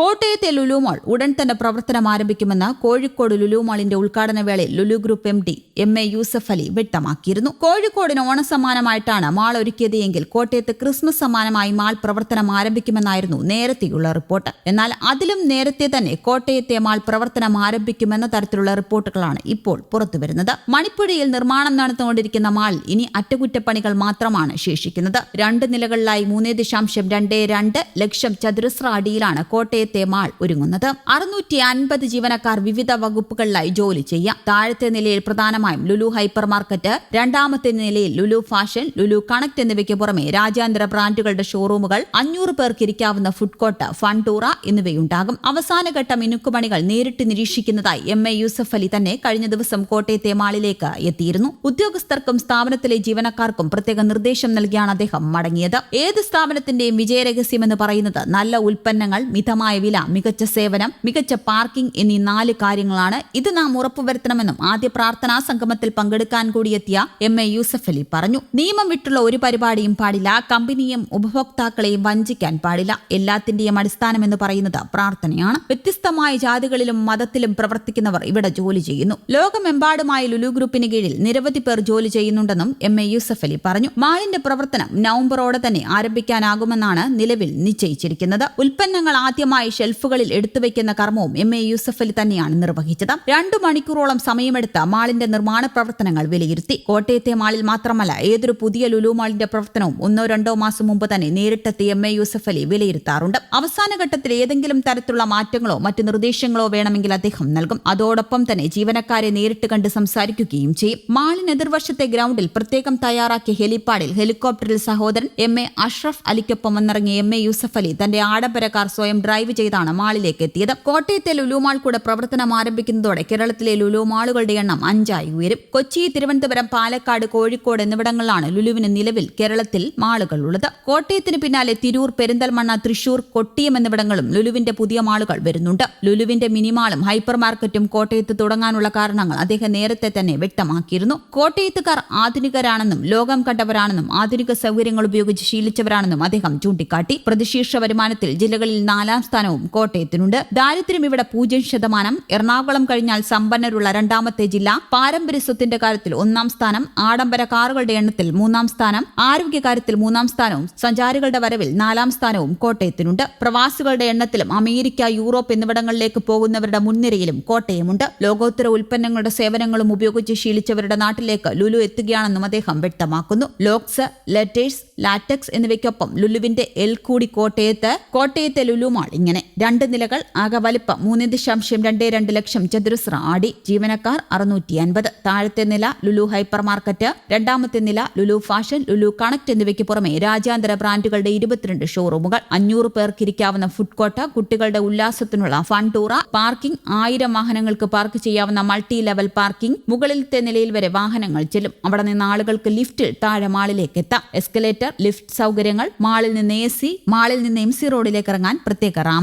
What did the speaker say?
കോട്ടയത്തെ ലുലുമാൾ ഉടൻ തന്നെ പ്രവർത്തനം ആരംഭിക്കുമെന്ന് കോഴിക്കോട് ലുലുമാളിന്റെ ഉദ്ഘാടന വേളയിൽ Lulu group M D M A Yusuf Ali വ്യക്തമാക്കിയിരുന്നു. കോഴിക്കോടിന് ഓണസമ്മാനമായിട്ടാണ് മാൾ ഒരുക്കിയതെങ്കിൽ കോട്ടയത്ത് ക്രിസ്മസ് സമ്മാനമായി മാൾ പ്രവർത്തനം ആരംഭിക്കുമെന്നായിരുന്നു നേരത്തെയുള്ള റിപ്പോർട്ട്. എന്നാൽ അതിലും നേരത്തെ തന്നെ കോട്ടയത്തെ മാൾ പ്രവർത്തനം ആരംഭിക്കുമെന്ന തരത്തിലുള്ള റിപ്പോർട്ടുകളാണ് ഇപ്പോൾ പുറത്തുവരുന്നത്. മണിപ്പുഴയിൽ നിർമ്മാണം നടന്നുകൊണ്ടിരിക്കുന്ന മാൾ ഇനി അറ്റകുറ്റപ്പണികൾ മാത്രമാണ് ശേഷിക്കുന്നത്. രണ്ട് നിലകളിലായി മൂന്നേ ദശാംശം രണ്ട് രണ്ട് ലക്ഷം ചതുരശ്ര അടിയിലാണ് കോട്ടയത്തെ മാൾ ഒരുങ്ങുന്നത്. അറുന്നൂറ്റി അൻപത് ജീവനക്കാർ വിവിധ വകുപ്പുകളിലായി ജോലി ചെയ്യാം. താഴത്തെ നിലയിൽ പ്രധാനമായും ലുലു ഹൈപ്പർ മാർക്കറ്റ് രണ്ടാമത്തെ നിലയിൽ ലുലു ഫാഷൻ ലുലു കണക്ട് എന്നിവയ്ക്ക് പുറമെ രാജ്യാന്തര ബ്രാൻഡുകളുടെ ഷോറൂമുകൾ അഞ്ഞൂറ് പേർക്ക് ഇരിക്കാവുന്ന ഫുഡ് കോർട്ട് ഫണ്ടൂറ എന്നിവയുണ്ടാകും. അവസാനഘട്ട മിനുക്കുപണികൾ നേരിട്ട് നിരീക്ഷിക്കുന്നതായി എം എ യൂസഫ് അലി തന്നെ കഴിഞ്ഞ ദിവസം കോട്ടയത്തെ മാളിലേക്ക് എത്തിയിരുന്നു. ഉദ്യോഗസ്ഥർക്കും സ്ഥാപനത്തിലെ ജീവനക്കാർക്കും പ്രത്യേക നിർദ്ദേശം നൽകിയാണ് അദ്ദേഹം മടങ്ങിയത്. ഏത് സ്ഥാപനത്തിന്റെയും വിജയരഹസ്യമെന്ന് പറയുന്നത് നല്ല ഉൽപ്പന്നങ്ങൾ മിതമായ വില മികച്ച സേവനം മികച്ച പാർക്കിംഗ് എന്നീ നാല് കാര്യങ്ങളാണ് ഇത് നാം ഉറപ്പുവരുത്തണമെന്നും ആദ്യ പ്രാർത്ഥനാ സംഗമത്തിൽ പങ്കെടുക്കാൻ കൂടിയെത്തിയ എം എ യൂസഫ് അലി പറഞ്ഞു. നിയമം വിട്ടുള്ള ഒരു പരിപാടിയും പാടില്ല കമ്പനിയും ഉപഭോക്താക്കളെയും വഞ്ചിക്കാൻ പാടില്ല. എല്ലാത്തിന്റെയും അടിസ്ഥാനമെന്ന് പറയുന്നത് പ്രാർത്ഥനയാണ്. വ്യത്യസ്തമായ ജാതികളിലും മതത്തിലും പ്രവർത്തിക്കുന്നവർ ഇവിടെ ജോലി ചെയ്യുന്നു. ലോകമെമ്പാടുമായ ലുലു ഗ്രൂപ്പിന് കീഴിൽ നിരവധി പേർ ജോലി ചെയ്യുന്നുണ്ടെന്നും എം എ യൂസഫ് അലി പറഞ്ഞു. മാളിന്റെ പ്രവർത്തനം നവംബറോടെ തന്നെ ആരംഭിക്കാനാകുമെന്നാണ് നിലവിൽ നിശ്ചയിച്ചിരിക്കുന്നത്. ഉൽപ്പന്നങ്ങൾ ആദ്യമായി ഷെൽഫുകളിൽ എടുത്തുവെക്കുന്ന കർമ്മവും എം എ യൂസഫ് അലി തന്നെയാണ് നിർവഹിച്ചത്. രണ്ടു മണിക്കൂറോളം സമയമെടുത്ത മാളിന്റെ നിർമ്മാണ പ്രവർത്തനങ്ങൾ വിലയിരുത്തി. കോട്ടയത്തെ മാളിൽ മാത്രമല്ല ഏതൊരു പുതിയ ലുലു മാളിന്റെ പ്രവർത്തനവും ഒന്നോ രണ്ടോ മാസം മുമ്പ് തന്നെ നേരിട്ടെത്തി എം എ യൂസഫ് അലി വിലയിരുത്താറുണ്ട്. അവസാന ഘട്ടത്തിൽ ഏതെങ്കിലും തരത്തിലുള്ള മാറ്റങ്ങളോ മറ്റ് നിർദ്ദേശങ്ങളോ വേണമെങ്കിൽ അദ്ദേഹം നൽകും. അതോടൊപ്പം തന്നെ ജീവനക്കാരെ നേരിട്ട് കണ്ട് സംസാരിക്കുകയും ചെയ്യും. മാളിന് എതിർവശത്തെ ഗ്രൗണ്ടിൽ പ്രത്യേകം തയ്യാറാക്കിയ ഹെലിപ്പാഡിൽ ഹെലികോപ്റ്ററിൽ സഹോദരൻ എം എ അഷ്റഫ് അലിക്കൊപ്പം വന്നിറങ്ങിയ എം എ യൂസഫ് അലി തന്റെ ആഡംബര കാർ സ്വയം ഡ്രൈവ് ചെയ്താണ് മാളിലേക്ക് എത്തിയത്. കോട്ടയത്തെ ലുലുമാൾ കൂടെ പ്രവർത്തനം ആരംഭിക്കുന്നതോടെ കേരളത്തിലെ ലുലുമാളുകളുടെ എണ്ണം അഞ്ചായി ഉയരും. കൊച്ചി തിരുവനന്തപുരം പാലക്കാട് കോഴിക്കോട് എന്നിവിടങ്ങളിലാണ് ലുലുവിന് നിലവിൽ കേരളത്തിൽ മാളുകൾ ഉള്ളത് കോട്ടയത്തിന് പിന്നാലെ തിരൂർ പെരിന്തൽമണ്ണ തൃശൂർ കൊട്ടിയം എന്നിവിടങ്ങളും ലുലുവിന്റെ പുതിയ മാളുകൾ വരുന്നുണ്ട്. ലുലുവിന്റെ മിനിമാളും ഹൈപ്പർ മാർക്കറ്റും കോട്ടയത്ത് തുടങ്ങാനുള്ള കാരണങ്ങൾ അദ്ദേഹം നേരത്തെ തന്നെ വ്യക്തമാക്കിയിരുന്നു. കോട്ടയത്തുകാർ ആധുനികരാണെന്നും ലോകം കണ്ടവരാണെന്നും ആധുനിക സൗകര്യങ്ങൾ ഉപയോഗിച്ച് ശീലിച്ചവരാണെന്നും അദ്ദേഹം ചൂണ്ടിക്കാട്ടി. പ്രതിശീർഷ വരുമാനത്തിൽ ജില്ലകളിൽ നാലാം സ്ഥാനവും കോട്ടയത്തിനുണ്ട്. ദാരിദ്ര്യം ഇവിടെ പൂജ്യം ശതമാനം. എറണാകുളം കഴിഞ്ഞാൽ സമ്പന്നരുള്ള രണ്ടാമത്തെ ജില്ല. പാരമ്പര്യ സ്വത്തിന്റെ കാര്യത്തിൽ ഒന്നാം സ്ഥാനം. ആഡംബര കാറുകളുടെ എണ്ണത്തിൽ മൂന്നാം സ്ഥാനം. ആരോഗ്യകാര്യത്തിൽ മൂന്നാം സ്ഥാനവും. സഞ്ചാരികളുടെ വരവിൽ നാലാം സ്ഥാനവും കോട്ടയത്തിനുണ്ട്. പ്രവാസികളുടെ എണ്ണത്തിലും അമേരിക്ക യൂറോപ്പ് എന്നിവിടങ്ങളിലേക്ക് പോകുന്നവരുടെ മുൻനിരയിലും കോട്ടയമുണ്ട്. ലോകോത്തര ഉൽപ്പന്നങ്ങളുടെ സേവനങ്ങളും ഉപയോഗിച്ച് ശീലിച്ചവരുടെ നാട്ടിലേക്ക് ലുലു എത്തുകയാണെന്നും അദ്ദേഹം വ്യക്തമാക്കുന്നു. ലോക്സ് ലെറ്റേഴ്സ് ലാറ്റക്സ് എന്നിവയ്ക്കൊപ്പം ലുലുവിന്റെ എൽ കൂടി കോട്ടയത്ത് കോട്ടയത്തെ ലുലു മാൾ ഇങ്ങനെ രണ്ട് നിലകൾ ആകെ വലിപ്പം മൂന്ന് ദശാംശം രണ്ട് രണ്ട് ലക്ഷം ചതുരശ്ര ആടി ജീവനക്കാർ അറുന്നൂറ്റി അൻപത് താഴത്തെ നില ലുലു ഹൈപ്പർ മാർക്കറ്റ് രണ്ടാമത്തെ നില ലുലു ഫാഷൻ ലുലു കണക്ട് എന്നിവയ്ക്ക് പുറമെ രാജ്യാന്തര ബ്രാൻഡുകളുടെ ഇരുപത്തിരണ്ട് ഷോറൂമുകൾ. അഞ്ഞൂറ് പേർക്ക് ഇരിക്കാവുന്ന ഫുഡ് കോർട്ട് കുട്ടികളുടെ ഉല്ലാസത്തിനുള്ള ഫൺ ടൂറ പാർക്കിംഗ് ആയിരം വാഹനങ്ങൾക്ക് പാർക്ക് ചെയ്യാവുന്ന മൾട്ടി ലെവൽ പാർക്കിംഗ് മുകളിലത്തെ നിലയിൽ വരെ വാഹനങ്ങൾ ചെല്ലും. അവിടെ നിന്ന് ആളുകൾക്ക് ലിഫ്റ്റിൽ താഴെ മാളിലേക്ക് എത്താം. എസ്കലേറ്റർ ലിഫ്റ്റ് സൗകര്യങ്ങൾ മാളിൽ നിന്ന് എ സി മാളിൽ നിന്ന് എം സി റോഡിലേക്ക് ഇറങ്ങാൻ പ്രത്യേക